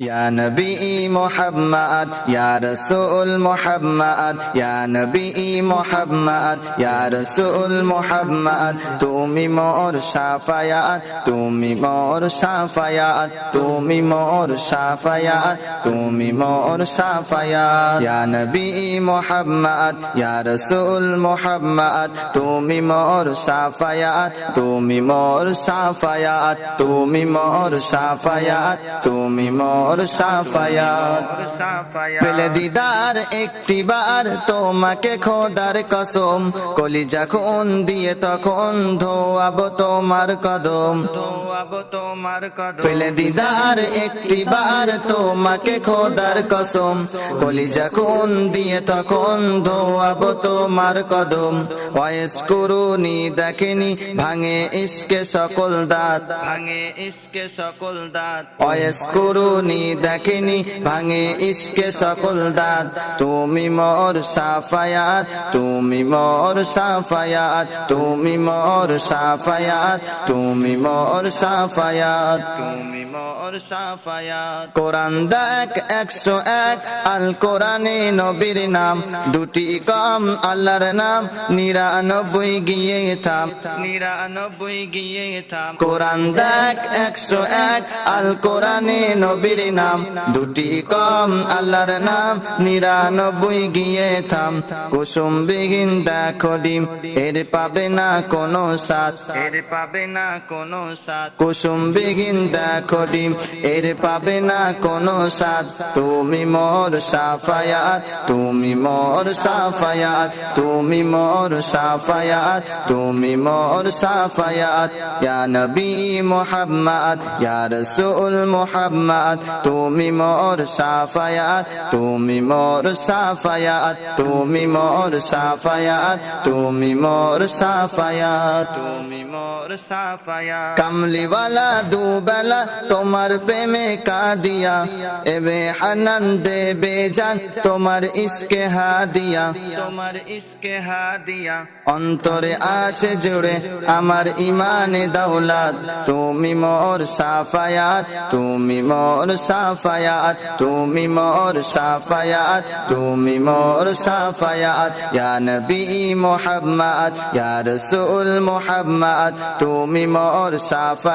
يا نبي محمد يا رسول محمد يا نبي محمد يا رسول محمد تومي مور شافيات تومي مور شافيات تومي مور شافيات تومي مور شافيات يا نبي محمد يا رسول محمد تومي مور شافيات تومي مور شافيات تومي مور شافيات تومي مور মোর সাফায়াত। পেলে দিদার একটি বার, তোমাকে খোদার কসম। কলিজা খুন দিয়ে তখন ধোয়াবো তোমার কদম। তোমার কদম। পেলে দিদার একটি বার তোমাকে খোদার কসম। কলিজা খুন দিয়ে তখন ধোয়াব তোমার কদম। বয়স করুনি দেখেনি ভাঙে ইসকে সকল দাঁত। ভাঙে ইসকে সকল দাঁত। অয়েস করুনি দেখেনি ভাঙে ইসকে সকল দাঁত। তুমি মোর সাফায়াত তুমি মোর সাফায়াত। তুমি মোর সাফায়াত তুমি মোর সাফায়াত। তুমি মোর সাফায়াত। কোরআন দেখ একশো এক আল কোরআনে নবীর নাম। দুটি কম আল্লাহর নাম নিরানব্বই গিয়ে থাম। নিরানব্বই গিয়ে থাম। কোরআন দেখ একশো এক আল কোরআনে নবীর নাম। দুটি কম আল্লাহর নাম নিরানব্বই গিয়ে থাম। কুসুম বিহীন দেখো ডিম এর পাবে না কোনো সাথ এর পাবে না কোনো সাথ কুসুম বিহীন দেখো এর পাবে না কোনো সাথ তুমি মোর সাফায়াত, তুমি মোর সাফায়াত, তুমি মোর সাফায়াত, তুমি মোর সাফায়াত। ইয়া নবী মুহাম্মদ, ইয়া রাসূল মুহাম্মদ, তুমি মোর সাফায়াত, তুমি মোর সাফায়াত, তুমি মোর সাফায়াত, তুমি মোর সাফায়াত, তুমি মোর সাফায়াত। কামলিওয়ালা দুবেলা তোমার প্রেমে কাদিয়া এবে হানান দেবে জান তোমার ইসকে হাদিয়া। তোমার ইসকে হাদিয়া। অন্তরে আছে জুড়ে আমার ইমানে দৌলত তুমি মোর সাফায়াত তুমি মোর সাফায়াত তুমি মোর সাফায়াত তুমি মোর সাফায়াত। ইয়া নবী মুহাম্মদ ইয়া রাসূল মুহাম্মদ তুমি মোর